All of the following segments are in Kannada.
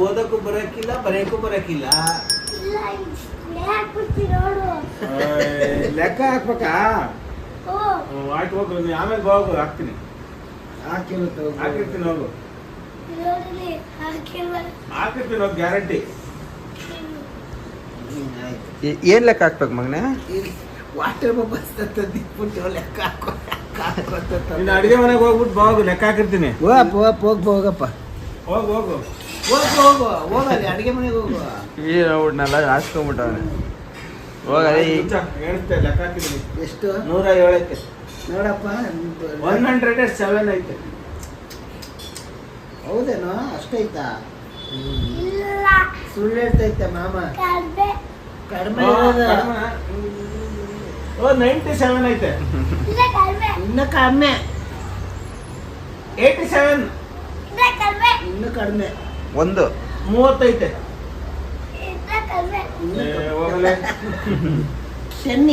ಓದಕ್ಕೂ ಬರಕ್ಕಿಲ್ಲ ಬರೆಯಕ್ಕೂ ಬರಕ್ಕಿಲ್ಲ ಲೆಕ್ಕ ಹಾಕ್ಬೇಕಾ? ಓ ಹ್ಮ್, ಆಯ್ತು ಹೋಗು ನೀ ಆಮೇಲೆ ಹೋಗು ಹಾಕ್ತೀನಿ. ಹಾಕಿರ್ತೀನಿ ಹೋಗು. ಹಾಕಿರ್ತೀನಿ ಹೋಗು ಗ್ಯಾರಂಟಿ. ಏನ್ ಲೆಕ್ಕ ಹಾಕ್ಬೇಕು ಮಗನೇ? ವಾಟರ್ ಬಸ್ ಲೆಕ್ಕ ಹಾಕೋ ಲೆಕ್ಕ ನೀನು ಅಡಿಗೆ ಮನೆಗೆ ಹೋಗ್ಬಿಟ್ಟು ಹೋಗು ಲೆಕ್ಕ ಹಾಕಿರ್ತೀನಿ. ಹೋಗಪ್ಪ ಹೋಗಪ್ಪ ಹೋಗಪ್ಪ ಹೋಗಪ್ಪ. ಹೋಗು ಹೋಗು. ಹೋಗು ಹೋಗು ಹೋಗಲ್ಲಿ ಅಡಿಗೆ ಮನೆಗೆ ಹೋಗು. ಈ ನೋಡ್ನೆಲ್ಲ ಹಾಸ್ಕೊಂಬಿಟ್ಟವನೆ ಹೋಗಲಿ ಎಷ್ಟು? ನೂರ ಏಳೈತೆ ನೋಡಪ್ಪ ಒನ್ ಹಂಡ್ರೆಡ್ ಸೆವೆನ್ ಐತೆ. ಹೌದೇನೋ? ಅಷ್ಟೈತಾ? ಇಲ್ಲ. ಸುಳ್ಳು ಹೇಳ್ತೈತೆ ಮಾಮ? ಕಡ್ಮೆ. ಓ ನೈಂಟಿ ಸೆವೆನ್ ಐತೆ ಇನ್ನು ಕಡಿಮೆ. ಏಯ್ಟಿ ಸೆವೆನ್ ಇನ್ನು ಕಡಿಮೆ. ಒಂದು. ಮೂವತ್ತೈತೆ.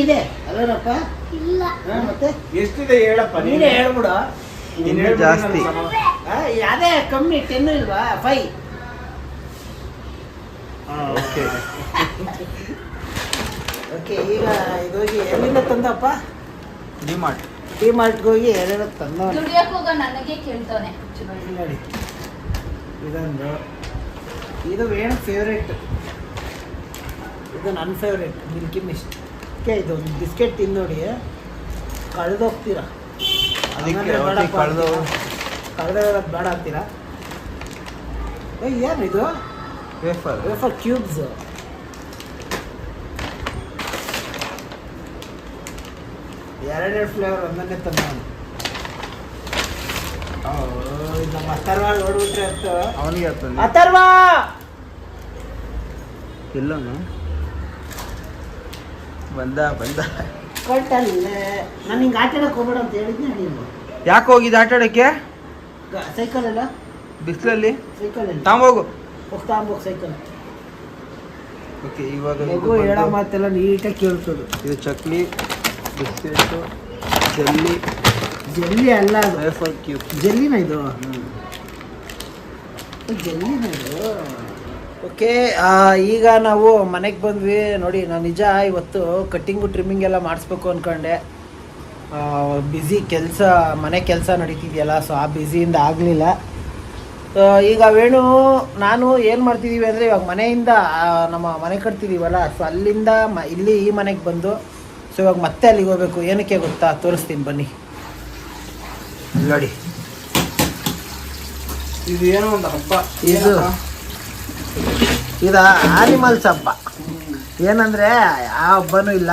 ಇದೆ ಅಲ್ಲನಪ್ಪ ಇಲ್ಲ. ಮತ್ತೆ? ಎಷ್ಟಿದೆ ಹೇಳಪ್ಪ ನೀನೇ? ಹೇಳ್ಬಿಡು. ನೀನ್ ಇನ್ನು ಜಾಸ್ತಿ. ಅದೇ ಕಮ್ಮಿ ಟೆನ್ ಇಲ್ವಾ? Five okay. ಓಕೆ ಈಗ ಇದೋಗಿ ಎಲ್ಲಿಂದ ತಂದಪ್ಪ? ಡಿಮಾರ್ಟ್ ಡಿ ಮಾರ್ಟ್ಗೆ ಹೋಗಿ ಎಲ್ಲಿಂದ ತಂದ ದುಡಿಯಕ್ ಹೋಗೋ ನನಗೆ ಕೇಳ್ತಾನೆ. ನೋಡಿ ಇದೊಂದು ಇದು ಏನು ಫೇವ್ರೇಟ್ ಇದು ನನ್ನ ಫೇವ್ರೇಟ್ ಮಿಲ್ಕಿ ಮಿಸ್ಟ್ ಓಕೆ ಇದು ಒಂದು ಬಿಸ್ಕೆಟ್ ತಿಂದು ನೋಡಿ. ಕಳೆದೋಗ್ತೀರ? ಕಳ್ದು ಕಳೆದೋಗೋದು ಬೇಡ ಅಂತೀರಾ? ಏನು ಇದು? ವೇಫರ್ ವೇಫರ್ ಕ್ಯೂಬ್ಸ್ ಎರಡೆರಡು ಫ್ಲೇವರ್ ಒಂದನ್ನೇ ತಂದ ನಮ್ಮ ಅಥರ್ವ ನೋಡ್ಬಿಟ್ರೆ ಅಂತ. ಅವನಿಗೆ ಆಗ್ತದೆ. ಅಥರ್ವ! ಎಲ್ಲವನು ಬಂದ ಬಂದ. ಕೊಟ್ಟಲ್ಲೇ. ನಾನು ಹಿಂಗೆ ಆಟ ಆಡಕ್ಕೆ ಹೋಗ್ಬೇಡ ಅಂತ ಹೇಳಿದ್ನೆ ನೀನು. ಯಾಕೆ ಹೋಗಿದ್ದು ಆಟ ಆಡೋಕ್ಕೆ? ಸೈಕಲ್ ಅಲ್ಲ? ಬಿಸಿಲಲ್ಲಿ? ಸೈಕಲ್ ತಾಂಬೋಗು ಹೋಗ್ತಾ ಹೋಗ್. ಸೈಕಲ್. ಓಕೆ ಇವಾಗ ಹೇಳೋ ಮಾತೆಲ್ಲ ನೀಟಾಗಿ ಕೇಳ್ತದೆ ಇದು ಚಕ್ಲಿ ಬಿಸ್ಕೆಟು ಜಲ್ಲಿ. ಜಲ್ಲಿ ಅಲ್ಲ ವೇಫರ್ ಕ್ಯೂಬ್ ಜಲ್ಲಿನ ಇದು? ಜಲ್ಲಿನ ಇದು? ಓಕೆ ಈಗ ನಾವು ಮನೆಗೆ ಬಂದ್ವಿ. ನೋಡಿ ನಾನು ನಿಜ ಇವತ್ತು ಕಟ್ಟಿಂಗು ಟ್ರಿಮ್ಮಿಂಗ್ ಎಲ್ಲ ಮಾಡಿಸ್ಬೇಕು ಅಂದ್ಕೊಂಡೆ ಬ್ಯುಸಿ ಕೆಲಸ ಮನೆ ಕೆಲಸ ನಡೀತಿದೆಯಲ್ಲ ಸೊ ಆ ಬ್ಯುಸಿಯಿಂದ ಆಗಲಿಲ್ಲ. ಈಗ ವೇಣು ನಾನು ಏನು ಮಾಡ್ತಿದ್ದೀವಿ ಅಂದರೆ ಇವಾಗ ಮನೆಯಿಂದ ನಮ್ಮ ಮನೆ ಕಟ್ತಿದ್ದೀವಲ್ಲ ಸೊ ಅಲ್ಲಿಂದ ಮ ಇಲ್ಲಿ ಈ ಮನೆಗೆ ಬಂದು ಸೊ ಇವಾಗ ಮತ್ತೆ ಅಲ್ಲಿಗೆ ಹೋಗ್ಬೇಕು. ಏನಕ್ಕೆ ಗೊತ್ತಾ? ತೋರಿಸ್ತೀನಿ ಬನ್ನಿ. ನೋಡಿ. ಇದು ಏನೋ ಒಂದು ಹಬ್ಬ. ಇದು ಇದು ಆನಿಮಲ್ಸ್ ಹಬ್ಬ. ಏನಂದರೆ ಆ ಹಬ್ಬನೂ ಇಲ್ಲ.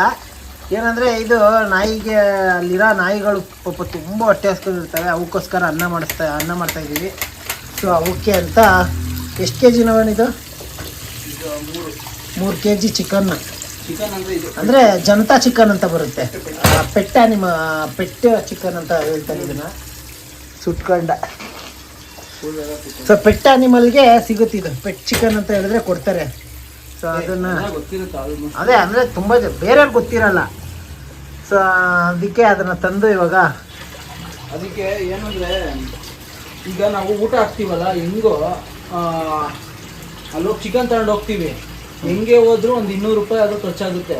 ಏನಂದರೆ ಇದು ನಾಯಿಗೆ ಅಲ್ಲಿರೋ ನಾಯಿಗಳು ಪಾಪ ತುಂಬ ಹೊಟ್ಟೆ ಹಸ್ಕೊಂಡಿರ್ತವೆ ಅವಕ್ಕೋಸ್ಕರ ಅನ್ನ ಮಾಡಿಸ್ತಾ ಅನ್ನ ಮಾಡ್ತಾ ಇದ್ದೀವಿ. ಸೊ ಅವಕ್ಕೆ ಅಂತ ಎಷ್ಟು ಕೆ ಜಿ ಇದು? ಮೂರು. K G chicken. ಚಿಕನ್ ಅಂದ್ರೆ ಜನತಾ ಚಿಕನ್ ಅಂತ ಬರುತ್ತೆ. ಪೆಟ್ಟ ನಿಮ್ಮ ಪೆಟ್ಟ ಚಿಕನ್ ಅಂತ ಹೇಳ್ತಾರೆ ಇದನ್ನ. ಸುಟ್ಕೊಂಡ. ಸೊ ಪೆಟ್ ಸಿಗುತ್ತೆ ಇದು. ಪೆಟ್ ಚಿಕನ್ ಅಂತ ಹೇಳಿದ್ರೆ ಕೊಡ್ತಾರೆ. ಸೊ ಅದನ್ನ. ಅದೇ ಅಂದರೆ ತುಂಬ ಬೇರೆಯವ್ರಿಗೆ ಗೊತ್ತಿರಲ್ಲ. ಸೊ ಅದಕ್ಕೆ ಅದನ್ನ ತಂದು ಇವಾಗ ಅದಕ್ಕೆ ಏನಂದ್ರೆ ಈಗ ನಾವು ಊಟ ಹಾಕ್ತೀವಲ್ಲ ಹೆಂಗೋ ಅಲ್ಲೋಗಿ ಚಿಕನ್ ತಗೊಂಡು ಹೋಗ್ತೀವಿ. ಹೆಂಗೆ ಹೋದ್ರು ಒಂದು ಇನ್ನೂರು ರೂಪಾಯಿ ಆದರೂ ಖರ್ಚಾಗುತ್ತೆ.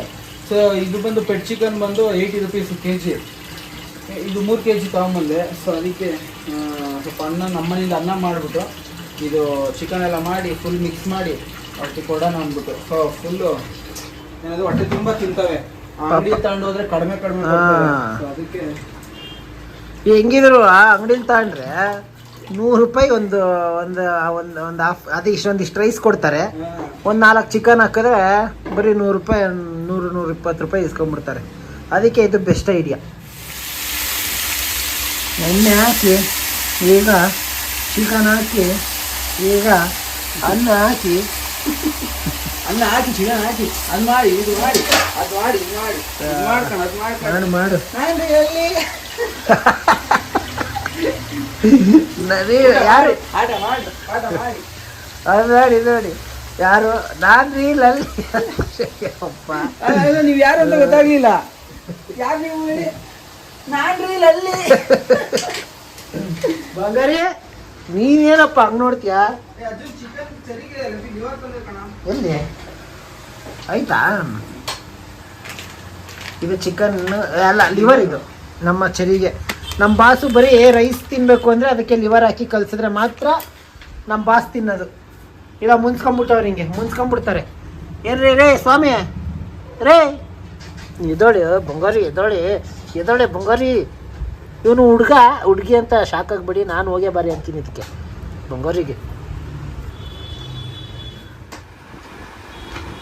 ಸೊ ಇದು ಬಂದು ಪೆಟ್ ಚಿಕನ್ ಬಂದು ಏಯ್ಟಿ ರುಪೀಸ್ ಕೆ ಜಿ ಇದು ಮೂರು ಕೆ ಜಿ ತೊಗೊಂಬಂದೆ ಸೊ ಅದಕ್ಕೆ ಸ್ವಲ್ಪ ಅನ್ನ ನಮ್ಮನೇಲಿ ಅನ್ನ ಮಾಡಿಬಿಟ್ಟು ಇದು ಚಿಕನ್ ಎಲ್ಲ ಮಾಡಿ ಫುಲ್ ಮಿಕ್ಸ್ ಮಾಡಿ ಅವಕ್ಕೆ ಕೊಡೋಣ ಅಂದ್ಬಿಟ್ಟು. ಸೊ ಫುಲ್ಲು ಏನದು ಹೊಟ್ಟೆ ತುಂಬ ತಿಂತವೆ. ಅಂಗಡಿ ತಗೊಂಡು ಹೋದ್ರೆ ಕಡಿಮೆ ಕಡಿಮೆ. ಅದಕ್ಕೆ ಹೆಂಗಿದ್ರು ಅಂಗಡಿಲಿ ತಗೊಂಡ್ರೆ ನೂರು ರೂಪಾಯಿ ಒಂದು ಒಂದು ಒಂದು ಒಂದು ಹಾಫ್ ಅದು ಇಷ್ಟೊಂದಿಷ್ಟು ರೈಸ್ ಕೊಡ್ತಾರೆ. ಒಂದು ನಾಲ್ಕು ಚಿಕನ್ ಹಾಕಿದ್ರೆ ಬರೀ ನೂರು ರೂಪಾಯಿ ನೂರು ನೂರು ಇಪ್ಪತ್ತು ರೂಪಾಯಿ ಇಸ್ಕೊಂಡ್ಬಿಡ್ತಾರೆ. ಅದಕ್ಕೆ ಇದು ಬೆಸ್ಟ್ ಐಡಿಯಾ ಎಣ್ಣೆ ಹಾಕಿ ಈಗ ಚಿಕನ್ ಹಾಕಿ ಈಗ ಅನ್ನ ಹಾಕಿ. ಅನ್ನ ಹಾಕಿ ಚಿಕನ್ ಹಾಕಿ. ಅದು ಮಾಡಿ ಇದು ಮಾಡಿ. ಅದು ಮಾಡಿ ಇದು ಮಾಡಿ. ಮಾಡ್ಕೊಂಡು ಅದು ಮಾಡ್ಕೊಂಡು. ಮಾಡು ಮಾಡು. ನಾನು ಎಲ್ಲಿ ಯಾರು? ಅದು ನೋಡಿ ನೋಡಿ. ಯಾರು? ನಾನು ಅಲ್ಲಿ. ಅಪ್ಪ. ನೀವು ಯಾರು ಅಂತ ಗೊತ್ತಾಗ್ಲಿಲ್ಲ. ಯಾರು ನೀವು? ಹೇಳಿ? ನಾನ್ ರೀಲ್ ಅಲ್ಲಿ. ಬಂಗಾರಿ ನೀನೇನಪ್ಪ ಹಂಗ್ ನೋಡ್ತೀಯಾ? ಎಲ್ಲಿ? ಆಯ್ತಾ? ಇದು ಚಿಕನ್ ಅಲ್ಲ ಲಿವರ್ ಇದು. ನಮ್ಮ ಚರಿಗೆ. ನಮ್ಮ ಬಾಸು ಬರೀ ರೈಸ್ ತಿನ್ನಬೇಕು ಅಂದರೆ ಅದಕ್ಕೆ ಲಿವರ್ ಹಾಕಿ ಕಲಿಸಿದ್ರೆ ಮಾತ್ರ ನಮ್ಮ ಬಾಸ್ ತಿನ್ನೋದು. ಇಲ್ಲ ಮುನ್ಸ್ಕೊಂಬಿಟ್ಟವ್ರು ಹಿಂಗೆ, ಮುನ್ಸ್ಕೊಂಬಿಡ್ತಾರೆ. ಏನ್ರಿ ರೇ ಸ್ವಾಮಿ, ರೇ, ಎದೋಳಿ ಬಂಗಾರಿ, ಎದೋಳಿ, ಎದೋಳೆ, ಬಂಗಾರಿ. ಇವನು ಹುಡುಗ, ಹುಡುಗಿ ಅಂತ ಶಾಕ್ ಆಗಿಬಿಡಿ, ನಾನು ಹೋಗೇ ಬಾರಿ ಅಂತೀನಿ ಇದಕ್ಕೆ. ಬಂಗಾರಿಗೆ.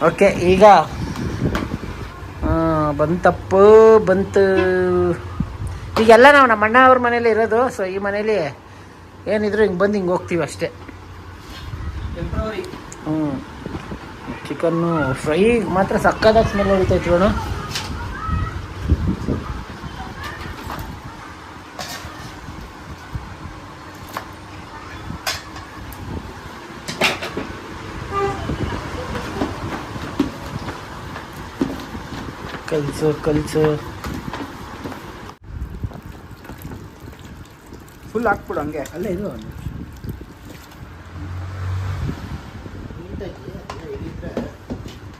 ಓಕೆ, ಈಗ ಬಂತಪ್ಪ, ಬಂತು. ಈಗೆಲ್ಲ ನಾವು ನಮ್ಮ ಅಣ್ಣ ಅವ್ರ ಮನೇಲಿ ಇರೋದು ಸೊ ಈ ಮನೇಲಿ ಏನಿದ್ರು ಹಿಂಗೆ ಬಂದು ಹಿಂಗೆ ಹೋಗ್ತೀವಿ ಅಷ್ಟೇ. ಹ್ಞೂ ಚಿಕನ್ನು ಫ್ರೈ ಮಾತ್ರ ಸಕ್ಕದಾಗ ಸ್ಮೆಲ್ ಹೊಡಿತೈತಿ ಇವನು ಕಲ್ಸು ಕಲ್ಸು. ಫುಲ್ ಹಾಕ್ಬಿಡು ಹಂಗೆ. ಅಲ್ಲೇ ಇದು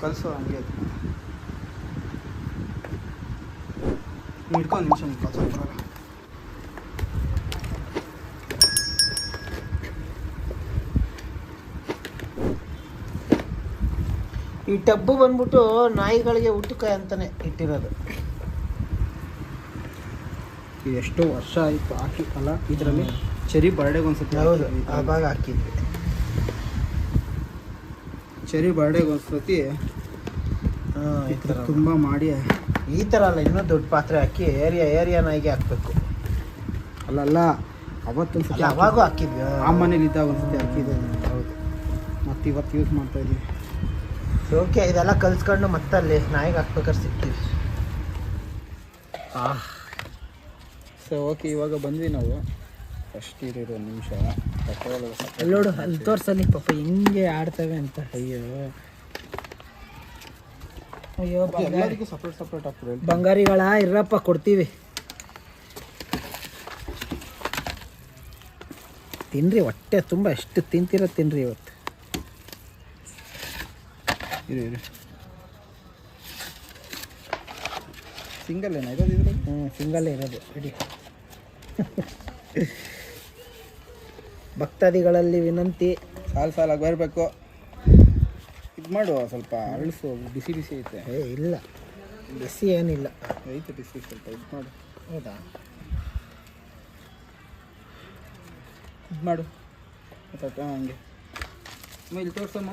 ಕಲಸು ಹಂಗೆ. ಹಿಡ್ಕೊಂಡು ನಿಮಿಷ ಕಲ್ಸೋ. ಬರಲ್ಲ ಈ ಟಬ್ಬು ಬಂದ್ಬಿಟ್ಟು ನಾಯಿಗಳಿಗೆ ಊಟಕ್ಕೆ ಅಂತಾನೆ ಇಟ್ಟಿರೋದು. ಎಷ್ಟೋ ವರ್ಷ ಆಯಿತು ಹಾಕಿ ಅಲ್ಲ ಇದರಲ್ಲಿ ಚೆರಿ ಬರ್ಡೇಗೆ ಒಂದ್ಸತಿ ಹೌದು. ಆವಾಗ ಹಾಕಿದ್ವಿ. ಚೆರಿ ಬರ್ಡೇಗೆ ಒಂದ್ಸತಿ ಈ ಥರ ತುಂಬ ಮಾಡಿ ಈ ಥರ ಅಲ್ಲ ಇನ್ನೂ ದೊಡ್ಡ ಪಾತ್ರೆ ಹಾಕಿ ಏರಿಯಾ ಏರಿಯಾ ನಾಯಿಗೆ ಹಾಕ್ಬೇಕು. ಅಲ್ಲಲ್ಲ ಅವತ್ತೊಂದ್ಸತಿ ಅವಾಗೂ ಹಾಕಿದ್ವಿ ಆ ಮನೇಲಿ ಇದ್ದಾಗ ಒಂದ್ಸತಿ ಹಾಕಿದ್ವಿ ಹೌದು. ಮತ್ತೆ ಇವತ್ತು ಯೂಸ್ ಮಾಡ್ತಾ ಇದೀವಿ. ಓಕೆ ಇದೆಲ್ಲ ಕಲ್ಸ್ಕೊಂಡು ಮತ್ತೆ ಅಲ್ಲಿ ನಾಯಿಗೆ ಹಾಕ್ಬೇಕಾದ್ರೆ ಸಿಗ್ತೀವಿ. ಸೊ ಓಕೆ ಇವಾಗ ಬಂದ್ವಿ ನಾವು. ಫಸ್ಟ್ ಇರೋ ಒಂದು ನಿಮಿಷ. ಪೆಟ್ರೋಲ್ ನೋಡು ಅಲ್ಲಿ ತೋರ್ಸಲ್ಲಿ ಪಾಪ ಹಿಂಗೆ ಆಡ್ತವೆ ಅಂತ. ಅಯ್ಯೋ. ಅಯ್ಯೋ ಸಪ್ರೇಟ್ ಸಪ್ರೇಟ್ ಬಂಗಾರಿಗಳ ಇರಪ್ಪ ಕೊಡ್ತೀವಿ. ತಿನ್ರಿ ಹೊಟ್ಟೆ ತುಂಬ ಎಷ್ಟು ತಿಂತೀರ ತಿನ್ರಿ ಇವತ್ತು. ಇರು ಇರು. ಸಿಂಗಲ್ ಏನಾಗ ಇರೋದು ಹ್ಞೂ ಸಿಂಗಲ್ಲೇ ಇರೋದು ರೆಡಿ ಭಕ್ತಾದಿಗಳಲ್ಲಿ ವಿನಂತಿ ಸಾಲು ಸಾಲಾಗಿ ಬರಬೇಕು. ಇದು ಮಾಡು ಸ್ವಲ್ಪ ಅಳಿಸು ಬಿಸಿ ಬಿಸಿ ಐತೆ. ಏ ಇಲ್ಲ. ಬಿಸಿ ಏನಿಲ್ಲ. ಐತೆ ಬಿಸಿ ಸ್ವಲ್ಪ ಇದು ಮಾಡು. ಹೌದಾ? ಇದು ಮಾಡು. ಸ್ವಲ್ಪ ಹಂಗೆ. ಇಲ್ಲಿ ತೋರ್ಸಮ್ಮ.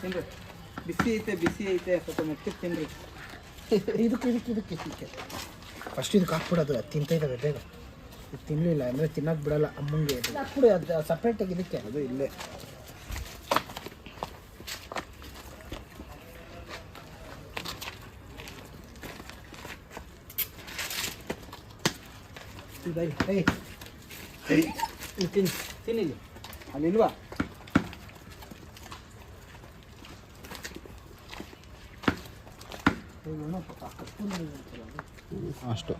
ತಿನ್ರಿ. ಬಿಸಿ ಐತೆ ಬಿಸಿ ಐತೆ. ಸ್ವಲ್ಪ ಮೆತ್ತಗೆ ತಿನ್ರಿ. ಇದಕ್ಕೆ ಇದಕ್ಕೆ ಇದಕ್ಕೆ ಇದಕ್ಕೆ. ಫಸ್ಟ್ ಇದಕ್ಕೆ ಹಾಕ್ಬಿಡೋದು ಅದು ತಿಂತೈತವೆ ಬೇಗ. ಇದು ತಿನ್ನಲಿಲ್ಲ ಅಂದರೆ ತಿನ್ನಕ್ಕೆ ಬಿಡಲ್ಲ ಅಮ್ಮಂಗೆ ಹಾಕ್ಬಿಡು ಅದು ಸಪ್ರೇಟಾಗಿ ಇದಕ್ಕೆ. ಅದು ಇಲ್ಲೇ. ತಿನ್ನು ತಿನ್ನಿಲ್ಲಿ ಅಲ್ಲಿಲ್ವಾ? ಅಷ್ಟು.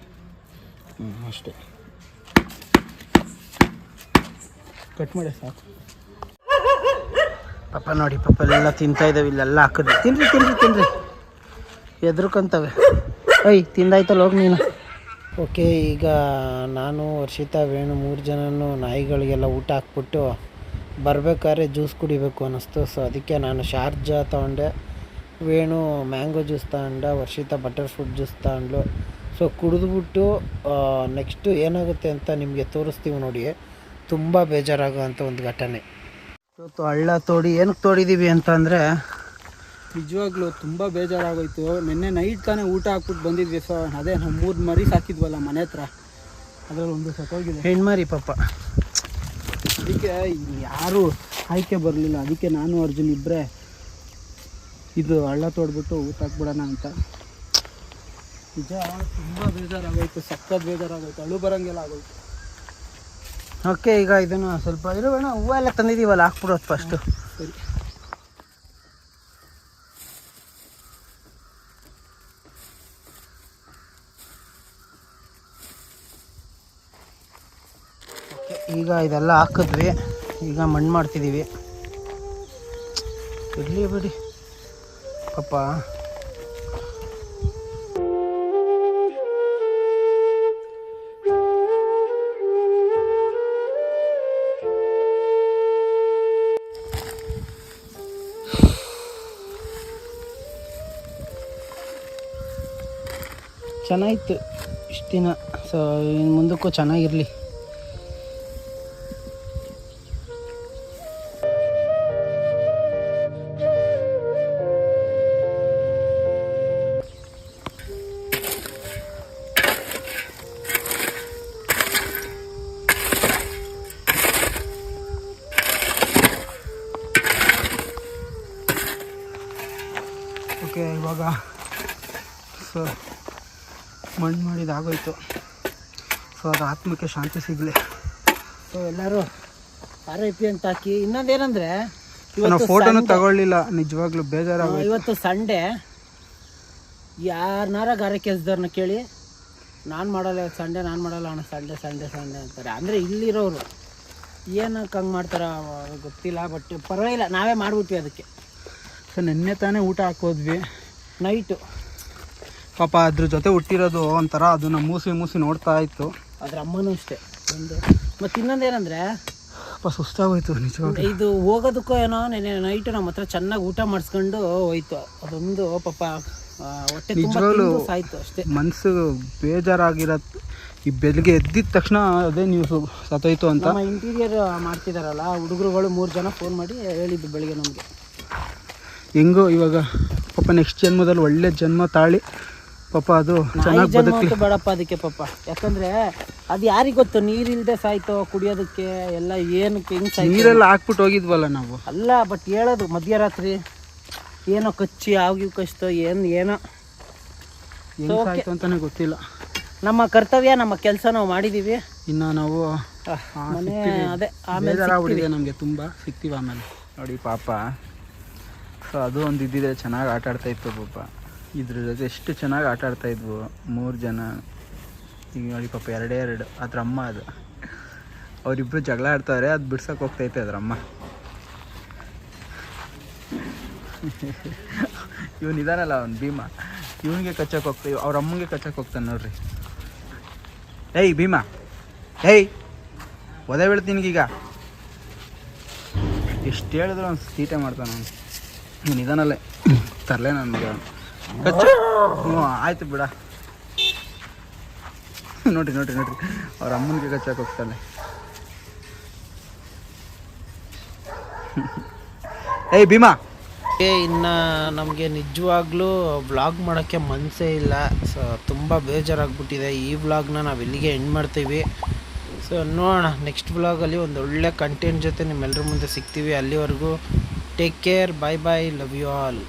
ಹ್ಞೂ ಅಷ್ಟೇ. ಕಟ್ ಮಾಡಿ ಸಾಕು. ಪಾಪ ನೋಡಿ ಪಾಪ ಎಲ್ಲ ತಿಂತಾ ಇದ್ದಾವೆ ಇಲ್ಲೆಲ್ಲ ಹಾಕಿದ್ವಿ ತಿನ್ರಿ ತಿನ್ರಿ ತಿನ್ರಿ. ಎದ್ರಕಂತವೆ. ಐ ತಿಂದಾಯ್ತಲ್ಲ ಹೋಗಿ ನೀನು? ಓಕೆ ಈಗ ನಾನು ವರ್ಷಿತಾ ವೇಣು ಮೂರು ಜನನು ನಾಯಿಗಳಿಗೆಲ್ಲ ಊಟ ಹಾಕ್ಬಿಟ್ಟು ಬರಬೇಕಾದ್ರೆ ಜ್ಯೂಸ್ ಕುಡಿಬೇಕು ಅನ್ನಿಸ್ತು. ಸೊ ಅದಕ್ಕೆ ನಾನು ಶಾರ್ಜಾ ತೊಗೊಂಡೆ. ವೇಣು ಮ್ಯಾಂಗೋ ಜ್ಯೂಸ್ ತಗೊಂಡೆ ವರ್ಷಿತಾ ಬಟರ್ ಫ್ರೂಟ್ ಜ್ಯೂಸ್ ತಗೊಂಡ್ಲು ಸೊ ಕುಡಿದ್ಬಿಟ್ಟು ನೆಕ್ಸ್ಟು ಏನಾಗುತ್ತೆ ಅಂತ ನಿಮಗೆ ತೋರಿಸ್ತೀವಿ ನೋಡಿ. ತುಂಬ ಬೇಜಾರಾಗುವಂಥ ಒಂದು ಘಟನೆ. ಇವತ್ತು ಹಳ್ಳ ತೋಡಿ ಏನಕ್ಕೆ ತೋಡಿದ್ದೀವಿ ಅಂತಂದರೆ ನಿಜವಾಗ್ಲೂ ತುಂಬ ಬೇಜಾರಾಗೋಯ್ತು. ನಿನ್ನೆ ನೈಟ್ ತಾನೇ ಊಟ ಹಾಕ್ಬಿಟ್ಟು ಬಂದಿದ್ವಿ ಸೊ ಅದೇ ನಾವು ಮೂರು ಮರಿ ಸಾಕಿದ್ವಲ್ಲ ಮನೆ ಹತ್ರ. ಅದರಲ್ಲಿ ಒಂದು ಸತ್ತೋಗಿದೆ ಹೆಣ್ಮರಿ ಪಾಪ. ಅದಕ್ಕೆ ಇಲ್ಲಿ ಯಾರು ಆಯ್ಕೆ ಬರಲಿಲ್ಲ. ಅದಕ್ಕೆ ನಾನು ಅರ್ಜುನ್ ಇಬ್ಬರೇ ಇದು ಹಳ್ಳ ತೋಡ್ಬಿಟ್ಟು ಊಟ ಹಾಕ್ಬಿಡೋಣ ಅಂತ. ನಿಜ? ತುಂಬ ಬೇಜಾರಾಗೋಯ್ತು ಸಖತ್ ಬೇಜಾರಾಗೋಯ್ತು ಅಳು ಬರೋಂಗೆಲ್ಲ ಆಗೋಯ್ತು. ಓಕೆ ಈಗ ಇದನ್ನು ಸ್ವಲ್ಪ ಇರೋ ಬೇಡ ಹೂವು ಎಲ್ಲ ತಂದಿದ್ದೀವಲ್ಲ ಹಾಕ್ಬಿಡೋದು ಫಸ್ಟು ಸರಿ. ಈಗ ಇದೆಲ್ಲ ಹಾಕಿದ್ವಿ. ಈಗ ಮಣ್ಣು ಮಾಡ್ತಿದ್ದೀವಿ. ಇರಲಿ ಬಿಡಿ. ಪಾಪ. ಚೆನ್ನಾಗಿತ್ತು ಇಷ್ಟು ದಿನ ಸೊ ಇನ್ನು ಮುಂದಕ್ಕೂ ಚೆನ್ನಾಗಿರಲಿ. ಓಕೆ ಇವಾಗ ಸೊ ಮಣ್ಣು ಮಾಡಿದಾಗೋಯ್ತು ಸೊ ಅದು ಆತ್ಮಕ್ಕೆ ಶಾಂತಿ ಸಿಗಲಿ. ಸೊ ಎಲ್ಲರೂ ಆರ್ ಐ ಪಿ ಅಂತ ಹಾಕಿ ಇನ್ನೊಂದೇನಂದರೆ ನಾವು ಫೋಟೋನು ತಗೊಳ್ಳಿಲ್ಲ. ನಿಜವಾಗ್ಲೂ ಬೇಜಾರಾಗ ಇವತ್ತು ಸಂಡೇ ಯಾರನ್ನಾರ ಗಾರೆ ಕೆಲಸದವ್ರನ್ನ ಕೇಳಿ ನಾನು ಮಾಡಲ್ಲ ಸಂಡೇ ನಾನು ಮಾಡಲ್ಲ ಅಣ್ಣ ಸಂಡೇ ಸಂಡೇ ಸಂಡೇ ಅಂತಾರೆ. ಅಂದರೆ ಇಲ್ಲಿರೋರು ಏನಕ್ಕೆ ಹಂಗೆ ಮಾಡ್ತಾರ ಗೊತ್ತಿಲ್ಲ ಬಟ್ ಪರವಾಗಿಲ್ಲ ನಾವೇ ಮಾಡಿಬಿಟ್ವಿ ಅದಕ್ಕೆ. ಸೊ ನಿನ್ನೆ ತಾನೇ ಊಟ ಹಾಕೋದ್ವಿ ನೈಟು ಪಾಪ ಅದ್ರ ಜೊತೆ ಹುಟ್ಟಿರೋದು ಒಂಥರ ಅದನ್ನ ಮೂಸಿ ಮೂಸಿ ನೋಡ್ತಾ ಇತ್ತು. ಅದ್ರ ಅಮ್ಮನೂ ಅಷ್ಟೇ ಒಂದು. ಮತ್ತು ಇನ್ನೊಂದೇನಂದರೆ ಪಾಪ ಸುಸ್ತಾಗೋಯ್ತು ನಿಜವಾಗ ಇದು ಹೋಗೋದಕ್ಕೂ ಏನೋ ನೆನೆ ನೈಟು ನಮ್ಮ ಹತ್ರ ಚೆನ್ನಾಗಿ ಊಟ ಮಾಡಿಸ್ಕೊಂಡು ಹೋಯ್ತು. ಅದೊಂದು ಪಾಪ ಹೊಟ್ಟೆ ನಿಜವಾಗ್ಲೂ ಸಾಯ್ತು ಅಷ್ಟೇ. ಮನಸ್ಸು ಬೇಜಾರಾಗಿರತ್ ಈ ಬೆಳಿಗ್ಗೆ ಎದ್ದಿದ ತಕ್ಷಣ ಅದೇ ನ್ಯೂಸ್ ಸತ್ತೋಯ್ತು ಅಂತ. ನಮ್ಮ ಇಂಟೀರಿಯರ್ ಮಾಡ್ತಿದಾರಲ್ಲ ಹುಡುಗರುಗಳು ಮೂರು ಜನ ಫೋನ್ ಮಾಡಿ ಹೇಳಿದ್ದು ಬೆಳಿಗ್ಗೆ ನಮಗೆ. ಹೆಂಗೋ ಇವಾಗ ಪಾಪ ನೆಕ್ಸ್ಟ್ ಜನ್ಮದಲ್ಲಿ ಒಳ್ಳೆ ಜನ್ಮ ತಾಳಿ. ಪಾಪ ಅದು ಚೆನ್ನಾಗಿ ಬದುಕಲಿ. ಬೇಡಪ್ಪ ಅದಕ್ಕೆ ಪಾಪ. ಯಾಕಂದ್ರೆ ಅದು ಯಾರಿಗೆ ಗೊತ್ತು? ನೀರಿಲ್ದೆ ಸಾಯ್ತು ಕುಡಿಯೋದಕ್ಕೆ ಎಲ್ಲ ಏನಕ್ಕೆ ಹೆಂಗ್ ಸಾಯ್ತು ನೀರೆಲ್ಲ ಹಾಕ್ಬಿಟ್ಟು ಹೋಗಿದ್ವಲ್ಲ ನಾವು. ಅಲ್ಲ ಬಟ್ ಹೇಳೋದು ಮಧ್ಯರಾತ್ರಿ ಏನೋ ಕಚ್ಚಿ ಆಗಿವ್ ಕಚ್ತೋ ಏನು ಏನೋ. okay. ಅಂತಾನೆ ಗೊತ್ತಿಲ್ಲ. ನಮ್ಮ ಕರ್ತವ್ಯ ನಮ್ಮ ಕೆಲಸ ನಾವು ಮಾಡಿದೀವಿ. ಇನ್ನ ನಾವು ನಮ್ಗೆ ಮನೆ. ಅದೇ ಆಮೇಲೆ ನಮಗೆ ತುಂಬಾ. ಸಿಗ್ತೀವಿ ಆಮೇಲೆ. ನೋಡಿ ಪಾಪ. ಸೊ ಅದು ಒಂದು ಇದ್ದಿದ್ರೆ ಚೆನ್ನಾಗಿ ಆಟ ಆಡ್ತಾ ಇತ್ತು ಪಾಪ. ಇದ್ರ ಜೊತೆ ಎಷ್ಟು ಚೆನ್ನಾಗಿ ಆಟ ಆಡ್ತಾ ಇದ್ವು ಮೂರು ಜನ. ಈಗ ನೋಡಿ ಪಾಪ ಎರಡೇ ಎರಡು ಅದ್ರ ಅಮ್ಮ ಅದು. ಅವರಿಬ್ರು ಜಗಳ ಆಡ್ತಾರೆ ಅದು ಬಿಡ್ಸಕ್ಕೆ ಹೋಗ್ತೈತೆ ಅದ್ರ ಅಮ್ಮ. ಇವನು ಇದಾನಲ್ಲ ಅವ್ನು ಭೀಮಾ. ಇವನಿಗೆ ಕಚ್ಚಕ್ಕೆ ಹೋಗ್ತಾ ಅವ್ರ ಅಮ್ಮಂಗೆ ಕಚ್ಚಕ್ಕೆ ಹೋಗ್ತಾನೆ ನೋಡ್ರಿ. ಏಯ್ ಭೀಮಾ. ಏಯ್, ಒದೆ ಬೀಳ್ತೀನಿ ಈಗ ಎಷ್ಟು ಹೇಳಿದ್ರು ಅವ್ನು ಸೀಟೆ ಮಾಡ್ತಾನೆ ಅವನು. ಇದಾನಲ್ಲೇ. ತರಲೆ ನನಗೆ ಹ್ಞೂ ಆಯ್ತು ಬಿಡ. ನೋಡ್ರಿ ನೋಡ್ರಿ ನೋಡ್ರಿ. ಅವ್ರ ಅಮ್ಮನಿಗೆ ಕಚ್ಚಕ್ಕೆ ಹೋಗ್ತಾನೆ ಏಯ್ ಭೀಮಾ. ಇನ್ನು ನಮಗೆ ನಿಜವಾಗ್ಲೂ ವ್ಲಾಗ್ ಮಾಡೋಕ್ಕೆ ಮನಸ್ಸೇ ಇಲ್ಲ. ಸೊ ತುಂಬ ಬೇಜಾರಾಗ್ಬಿಟ್ಟಿದೆ. ಈ ವ್ಲಾಗ್ನ ನಾವು ಇಲ್ಲಿಗೆ ಎಂಡ್ ಮಾಡ್ತೀವಿ? ಸೊ ನೋಡೋಣ. ನೆಕ್ಸ್ಟ್ ವ್ಲಾಗಲ್ಲಿ ಒಂದು ಒಳ್ಳೆ ಕಂಟೆಂಟ್ ಜೊತೆ ನಿಮ್ಮೆಲ್ಲರ ಮುಂದೆ ಸಿಗ್ತೀವಿ ಅಲ್ಲಿವರೆಗೂ. Take care bye bye love you all